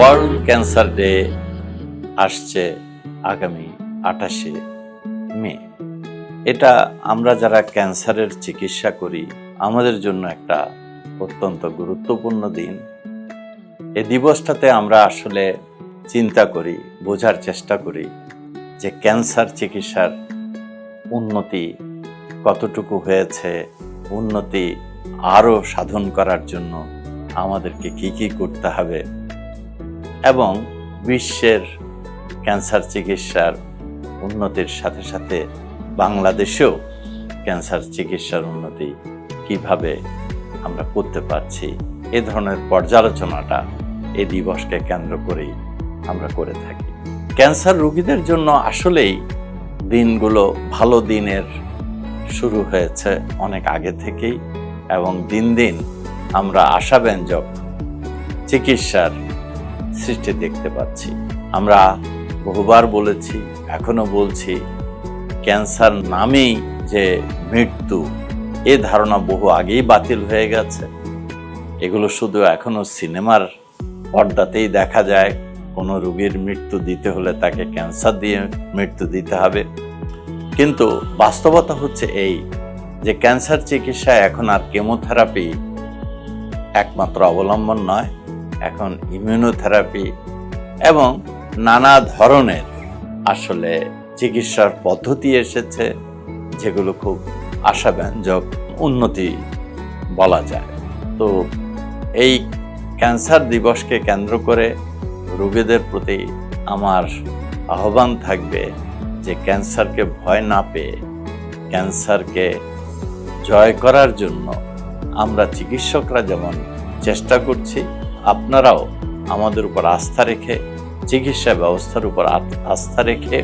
World cancer day আসছে আগামী আঠাশে মে। এটা আমরা যারা ক্যান্সারের চিকিৎসা করি, আমাদের জন্য একটা অত্যন্ত গুরুত্বপূর্ণ দিন। এ দিবসটাতে আমরা আসলে চিন্তা করি, বোঝার চেষ্টা করি যে ক্যান্সার চিকিৎসার উন্নতি কতটুকু হয়েছে, উন্নতি আরও সাধন করার জন্য আমাদেরকে কি কি করতে হবে। এবং বিশ্বের ক্যান্সার চিকিৎসার উন্নতির সাথে সাথে বাংলাদেশেও ক্যান্সার চিকিৎসার উন্নতি কীভাবে আমরা করতে পারছি, এ ধরনের পর্যালোচনাটা এই দিবসকে কেন্দ্র করেই আমরা করে থাকি। ক্যান্সার রোগীদের জন্য আসলেই দিনগুলো ভালো দিনের শুরু হয়েছে অনেক আগে থেকেই এবং দিন দিন আমরা আশাব্যঞ্জক চিকিৎসার সৃষ্টি দেখতে পাচ্ছি। আমরা বহুবার বলেছি, এখনও বলছি, ক্যান্সার নামেই যে মৃত্যু, এ ধারণা বহু আগেই বাতিল হয়ে গেছে। এগুলো শুধু এখনও সিনেমার পর্দাতেই দেখা যায়, কোনো রোগীর মৃত্যু দিতে হলে তাকে ক্যান্সার দিয়ে মৃত্যু দিতে হবে। কিন্তু বাস্তবতা হচ্ছে এই, যে ক্যান্সার চিকিৎসায় এখন আর কেমোথেরাপি একমাত্র অবলম্বন নয় এখন ইমিউনোথেরাপি এবং নানা ধরনের আসলে চিকিৎসার পদ্ধতি এসেছে, যেগুলো খুব আশাব্যঞ্জক উন্নতি বলা যায়। তো এই ক্যান্সার দিবসকে কেন্দ্র করে রোগীদের প্রতি আমার আহ্বান থাকবে যে ক্যান্সারকে ভয় না পেয়ে ক্যান্সারকে জয় করার জন্য আমরা চিকিৎসকরা যেমন চেষ্টা করছি আপনারাও আমাদের উপর আস্থা রেখে, চিকিৎসা ব্যবস্থার উপর আস্থা রেখে,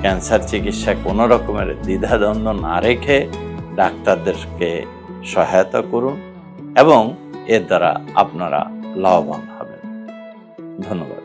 ক্যান্সার চিকিৎসা কোনো রকমের দ্বিধাদ্বন্দ্ব না রেখে ডাক্তারদেরকে সহায়তা করুন এবং এর দ্বারা আপনারা লাভবান হবেন। ধন্যবাদ।